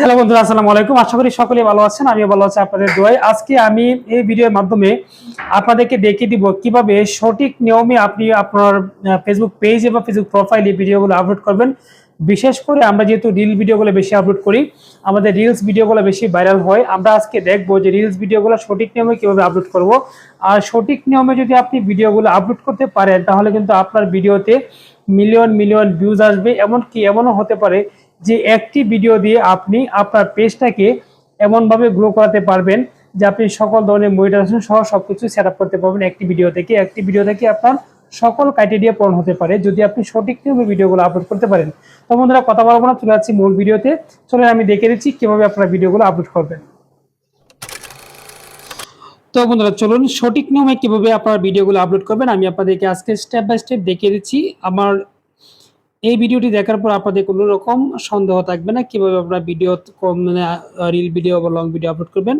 Hello বন্ধুরা, আসসালামু আলাইকুম। আশা করি সকলে ভালো আছেন, আমিও ভালো আছি আপনাদের দোয়ায়। আজকে আমি এই ভিডিওর মাধ্যমে আপনাদেরকে দেখিয়ে দিব কীভাবে সঠিক নিয়মে আপনি আপনার ফেসবুক পেজে বা ফেসবুক প্রোফাইলে ভিডিওগুলো আপলোড করবেন। বিশেষ করে আমরা যেহেতু রিল ভিডিওগুলো বেশি আপলোড করি, আমাদের রিলস ভিডিওগুলো বেশি ভাইরাল হয়। আমরা আজকে দেখব যে রিলস ভিডিওগুলো সঠিক নিয়মে কীভাবে আপলোড করব। আর সঠিক নিয়মে যদি আপনি ভিডিওগুলো আপলোড করতে পারেন, তাহলে কিন্তু আপনার ভিডিওতে মিলিয়ন মিলিয়ন ভিউজ আসবে। এমনকি এমনও হতে পারে যে একটি ভিডিও দিয়ে আপনি আপনার পেজটাকে এমনভাবে গ্রো করাতে পারবেন যে আপনি সকল ধরনের মনিটাইজেশন সহ সবকিছু সেট আপ করতে পারবেন একটি ভিডিও থেকে। একটি ভিডিও থেকে আপনার সকল ক্রাইটেরিয়া পূরণ হতে পারে। যদি আপনি সঠিক নিয়মে ভিডিওগুলো আপলোড করতে পারেন, তো বন্ধুরা কথা বলব না, চলে যাচ্ছি মূল ভিডিওতে চলে আমি দেখে দিচ্ছি কীভাবে আপনারা ভিডিওগুলো আপলোড করবেন। তো বন্ধুরা, চলুন, সঠিক নিয়মে কীভাবে আপনারা ভিডিওগুলো আপলোড করবেন, আমি আপনাদেরকে আজকে স্টেপ বাই স্টেপ দেখিয়ে দিচ্ছি। আমার এই ভিডিওটি দেখার পর আপনাদের কোনো রকম সন্দেহ থাকবে না। কীভাবে আপনারা ভিডিও কম মানে রিল ভিডিও বা লং ভিডিও আপলোড করবেন,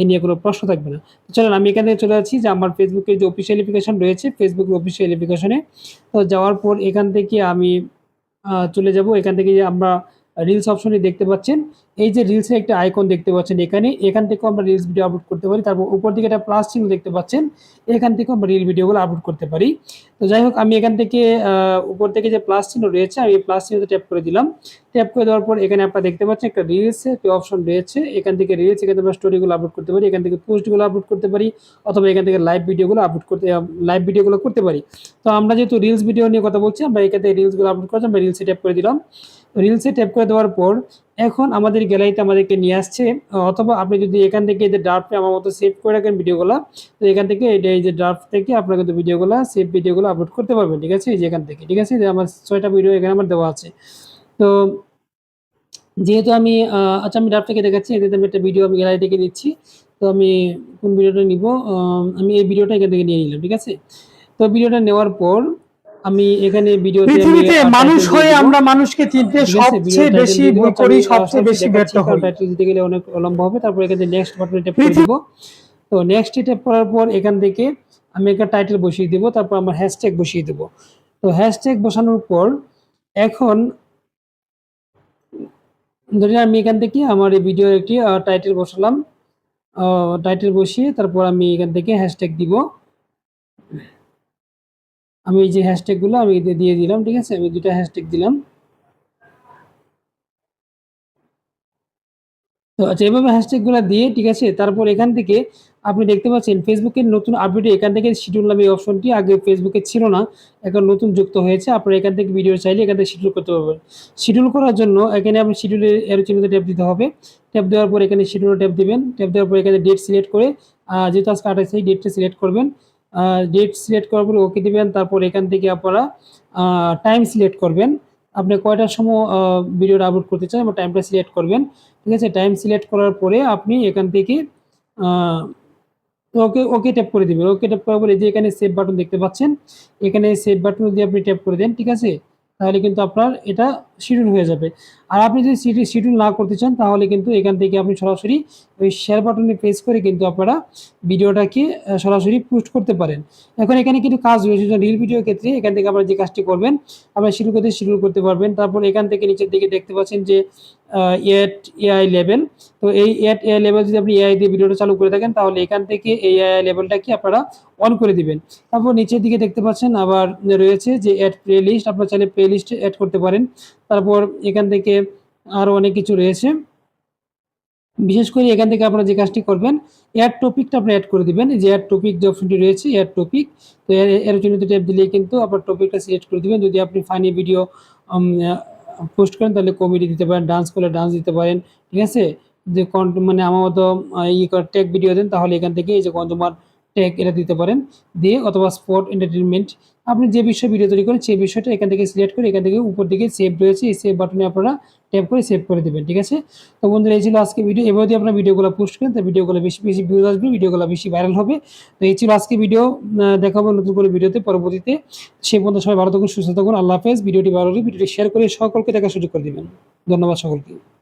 এ নিয়ে কোনো প্রশ্ন থাকবে না। চলেন, আমি এখানে চলে যাচ্ছি যে আমার ফেসবুকের যে অফিসিয়াল অ্যাপ্লিকেশন রয়েছে ফেসবুকের অফিসিয়াল অ্যাপ্লিকেশনে তো যাওয়ার পর এখান থেকে আমি চলে যাব। এখান থেকে আমরা রিলস অপশনে দেখতে পাচ্ছেন। এই যে রিলসের একটা আইকন দেখতে পাচ্ছেন এখানে। এখান থেকেও আমরা রিলস ভিডিও আপলোড করতে পারি। তারপর উপর দিকে একটা প্লাস চিহ্ন দেখতে পাচ্ছেন। এখান থেকেও আমরা রিল ভিডিওগুলো আপলোড করতে পারি। তো যাই হোক, আমি এখান থেকে উপর থেকে যে প্লাস চিহ্ন রয়েছে, আমি প্লাস চিহ্নতে ট্যাপ করে দিলাম। ট্যাপ করে দেওয়ার পর এখানে আপনারা দেখতে পাচ্ছেন একটা রিলসের অপশন রয়েছে। এখান থেকে রিলস এখান থেকে আমরা স্টোরিগুলো আপলোড করতে পারি। এখান থেকে পোস্টগুলো আপলোড করতে পারি। অথবা এখান থেকে লাইভ ভিডিওগুলো আপলোড করতে লাইভ ভিডিওগুলো করতে পারি। তো আমরা যেহেতু রিলস ভিডিও নিয়ে কথা বলছি, আমরা এখান থেকে রিলসগুলো আপলোড করছি আমরা রিলসে ট্যাপ করে দিলাম। রিলসে ট্যাপ করে দেওয়ার পর এখন আমাদের গ্যালারিতে আমাদেরকে নিয়ে আসছে। অথবা আপনি যদি এখান থেকে এই যে ড্রাফটে আমার মতো সেভ করে রাখেন ভিডিওগুলো তো এখান থেকে এটা এই যে ড্রাফট থেকে আপনারা কিন্তু ভিডিওগুলো সেভ ভিডিওগুলো আপলোড করতে পারবেন, ঠিক আছে? এই যে এখান থেকে, ঠিক আছে? যে আমার ছয়টা ভিডিও এখানে আমার দেওয়া আছে। তো যেহেতু আমি আচ্ছা আমি ড্রাফট থেকে দেখাচ্ছি এতে আমি একটা ভিডিও আমি গ্যালারি থেকে নিচ্ছি, তো আমি কোন ভিডিওটা নিব? আমি এই ভিডিওটা এখান থেকে নিয়ে নিলাম, ঠিক আছে? তো ভিডিওটা নেওয়ার পর আমি এখানে ভিডিওতে আমি পৃথিবীতে মানুষ হয়ে আমরা মানুষকে চিনতে সবচেয়ে বেশি ভুল করি সবচেয়ে বেশি ব্যর্থ হই। title দিতে গেলে অনেক লম্বা হবে তারপর এখানে নেক্সট বাটনে ট্যাপ করে দিব। তো নেক্সট ট্যাপ করার পর এখান থেকে আমি একটা টাইটেল বসিয়ে দিব তারপর আমার হ্যাশট্যাগ বসিয়ে দেব। তো হ্যাশট্যাগ বসানোর পর এখন ধরে আমি এখান থেকে আমার এই ভিডিওর একটি টাইটেল বসালাম। টাইটেল বসিয়ে তারপর আমি এখান থেকে হ্যাশট্যাগ দিব। আমি এই যে হ্যাশট্যাগুলো আমি দিয়ে দিলাম, ঠিক আছে? আমি দুটা হ্যাশট্যাগ দিলাম। তো আচ্ছা এভাবে হ্যাশট্যাগুলো দিয়ে, ঠিক আছে? তারপর এখান থেকে আপনি দেখতে পাচ্ছেন ফেসবুকের নতুন আপডেটে এখান থেকে শিডিউল নামে অপশনটি আগে ফেসবুকে ছিল না, এখন নতুন যুক্ত হয়েছে। আপনারা এখান থেকে ভিডিও চাইলে এখান থেকে শিডিউল করতে পারবেন। শিডিউল করার জন্য এখানে আপনি শিডিউলের এর চিহ্নতে ট্যাপ দিতে হবে। ট্যাপ দেওয়ার পর এখানে শিডিউল ট্যাপ দিবেন। ট্যাপ দেওয়ার পর এখানে ডেট সিলেক্ট করে যেহেতু আজকে আঠাশ এই ডেটটা সিলেক্ট করবেন ডেট সিলেক্ট করার পরে ওকে দিবেন, তারপর এখান থেকে আপনারা টাইম সিলেক্ট করবেন। আপনি কয়টার সময় ভিডিওটা আপলোড করতে চান বা টাইমটা সিলেক্ট করবেন। ঠিক আছে? টাইম সিলেক্ট করার পরে আপনি এখান থেকে ওকে ওকে ট্যাপ করে দেবেন। ওকে ট্যাপ করার পরে যে এখানে সেভ বাটন দেখতে পাচ্ছেন, এখানে সেভ বাটন যদি আপনি ট্যাপ করে দেন। ঠিক আছে? তাহলে কিন্তু আপনার এটা শিডিউল হয়ে যাবে। আর আপনি যদি শিডিউল না করতে চান, তাহলে কিন্তু এখান থেকে আপনি সরাসরি ওই শেয়ার বাটনে প্রেস করে কিন্তু আপনারা ভিডিওটাকে সরাসরি পোস্ট করতে পারেন। এখন এখানে কিন্তু কাজ রয়েছে রিল ভিডিওর ক্ষেত্রে এখান থেকে আপনারা যে কাজটি করবেন, আপনারা শিডিউল করতে শিডিউল করতে পারবেন। তারপর এখান থেকে নিচের দিকে দেখতে পাচ্ছেন যে এট এআই লেভেল তো এই এট এআই লেভেল যদি আপনি এআই দিয়ে ভিডিওটা চালু করে থাকেন, তাহলে এখান থেকে এই এআই লেভেলটাকে আপনারা অন করে দিবেন। তারপর নিচের দিকে দেখতে পাচ্ছেন আবার রয়েছে যে অ্যাড প্লে লিস্ট আপনারা চাইলে প্লে লিস্টে অ্যাড করতে পারেন। তারপর এখান থেকে আরও অনেক কিছু রয়েছে। বিশেষ করে এখান থেকে আপনারা যে কাজটি করবেন এয়ার টপিকটা আপনি অ্যাড করে দিবেন। যে এয়ার টপিক যে অপশনটি রয়েছে এয়ার টপিক তো এর জন্য ট্যাপ দিলেই কিন্তু আপনার টপিকটা সিলেক্ট করে দিবেন। যদি আপনি ফানি ভিডিও পোস্ট করেন তাহলে কমেডি দিতে পারেন ডান্স করলে ডান্স দিতে পারেন ঠিক আছে? যে মানে আমার মতো আহ, ই টেক ভিডিও দেন তাহলে এখান থেকে এই যে কনজুমার টেক এটা দিতে পারেন। দিয়ে অথবা স্পোর্ট এন্টারটেনমেন্ট আপনি যে বিষয়ে ভিডিও তৈরি করেন, সেই বিষয়টা এখান থেকে সিলেক্ট করে এখান থেকে উপর দিকে সেভ রয়েছে। এই সেভ বাটনে আপনারা ট্যাপ করে সেভ করে দেবেন, ঠিক আছে? তো বন্ধুরা, এই ছিল আজকে ভিডিও এবার যদি আপনার ভিডিওগুলো পোস্ট করেন তো ভিডিওগুলো বেশি বেশি ভিউজ আসবে ভিডিওগুলো বেশি ভাইরাল হবে। তো এই ছিল আজকে ভিডিও দেখাবো নতুন করে ভিডিওতে পরবর্তীতে। সেই পর্যন্ত সবাই ভালো থাকুন, সুস্থ থাকুন। আল্লাহ হাফেজ। ভিডিওটি ভালো লাগলে ভিডিওটি শেয়ার করে সকলকে দেখার সুযোগ করে দিবেন। ধন্যবাদ সকলকে।